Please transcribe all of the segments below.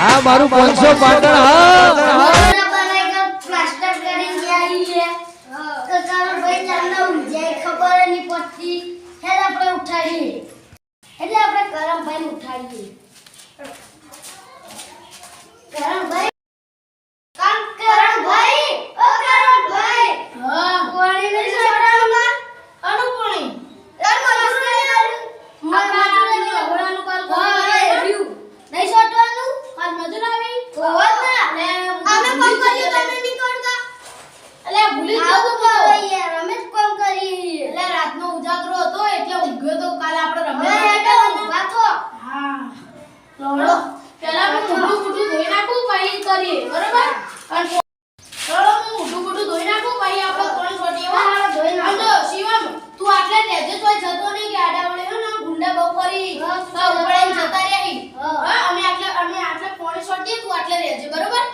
હા મારું પાંચસો પાટણ હા. એટલે આપણે કરમભાઈ ઉઠાવીએ કરમભાઈ સાંભળો પહેલા હું મોઢું મોઢું ધોઈ નાખું પછી કરીએ. બરાબર? અને ચલો હું મોઢું મોઢું ધોઈ નાખું પછી આપણે કોણ છોટીવા ધોઈ નાખો. શિવમ તું આટલે રહેજે તો જતો નહીં કે આડા વળે ને ગુંડા બહુ કરી. તો ઉપરાઈ જતા રહી હા. અમે આટલે અમે આટલે કોણ છોટીએ તું આટલે રહેજે બરાબર?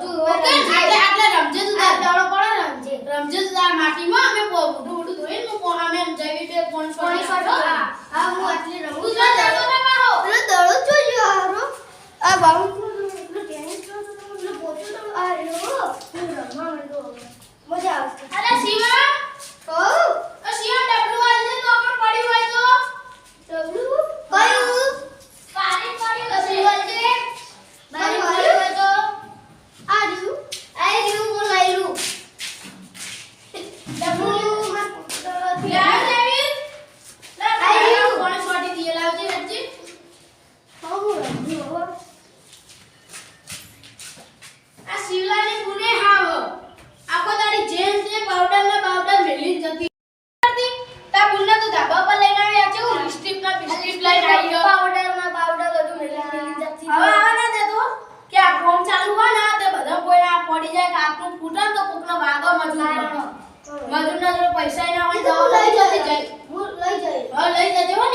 તું ઓકે આટલે આટલે રમજે તું તાર. દાડો પડે રમજે. રમજે તું તાર માટીમાં અમે મોઢું મોઢું ધોઈને હું અમે જઈ બે કોણ છોટી હા. હું આટલે રમું lavar um નું ફૂટે તો કોકનો વાગો મજૂર મજૂર ના પૈસા ના હોય તો લઈ જજે હું લઈ જઈ હા લઈ જજે હો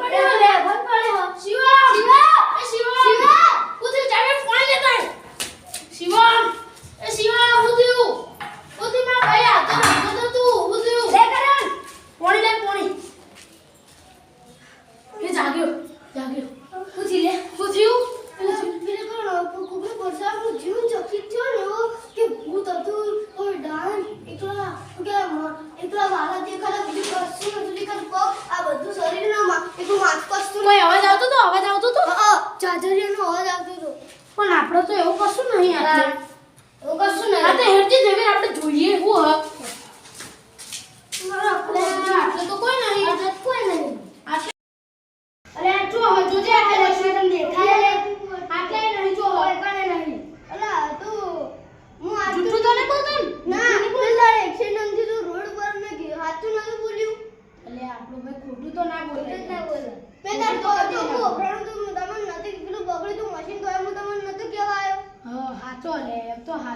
Olha, olha.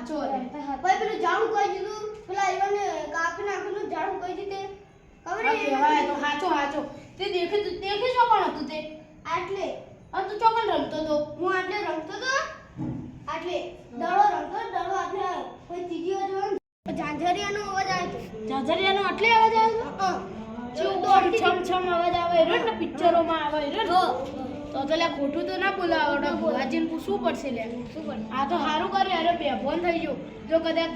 ભાઈ પેલું જાણું કહી દીધું? પેલા ઈવન કાપી નાખેલું જાણું કહી દીધું? ખબર હા, છે? તો હાચો હાચો. તે દેખે તો દેખે છો પણ હતું તે? આટલે. આ તું ચોકન રમતો તો. હું આટલે રમતો તો? આટલે. દડો રમતો દડો આટલે. કોઈ ત્રીજી વાર ઝાંઝરિયાનો અવાજ આવ્યો ઝાંઝરિયાનો આટલે અવાજ આવ્યો છે? છમ છમ છમ અવાજ આવે. રે ને પિક્ચરોમાં આવે. રે તો તો લે ખોટું તો ના બોલાવો ભુવાજીને પૂછવું પડશે લે આ તો સારું કરે અરે બેફોન થઈ ગયો. જો કદાચ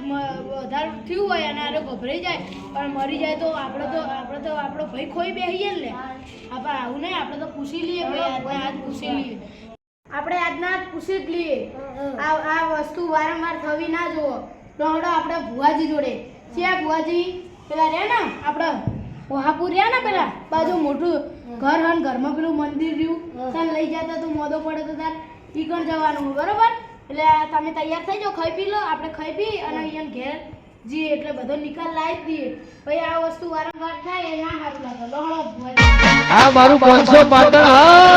વધારે થયું હોય અને અરે ગભરાઈ જાય પણ મરી જાય તો આપણે તો આપણે તો આપણો ભાઈ ખોઈ બેસીએ ને લે આપણે આવું નહીં આપણે તો પૂછી લઈએ ભાઈ આજના આજ પૂછી લઈએ. આપણે આજના પૂછી જ લઈએ. આ આ વસ્તુ વારંવાર થવી ના જુઓ. તો હવે આપણે ભુવાજી જોડે. છે ભુવાજી? પેલા રહ્યા ને આપણે વહાપુર રહ્યા ને પેલા? બાજુ મોટું ઘર હન ઘરમાં પેલું મંદિર રહ્યું. તાર લઈ જતા તું મોદો પડે તો તાર ઈ કણ જવાનું બરોબર? એટલે આ તમે તૈયાર થઈ જાઓ ખાઈ પી લો આપણે ખાઈ પી અને અહીંયા ઘેર જઈએ એટલે બધો નિકાલ લાવી જ દઈએ. પછી આ વસ્તુ વારંવાર થાય એ ના હાથ લાગે. લોહણો આ મારું પાંચસો પાટણ હા.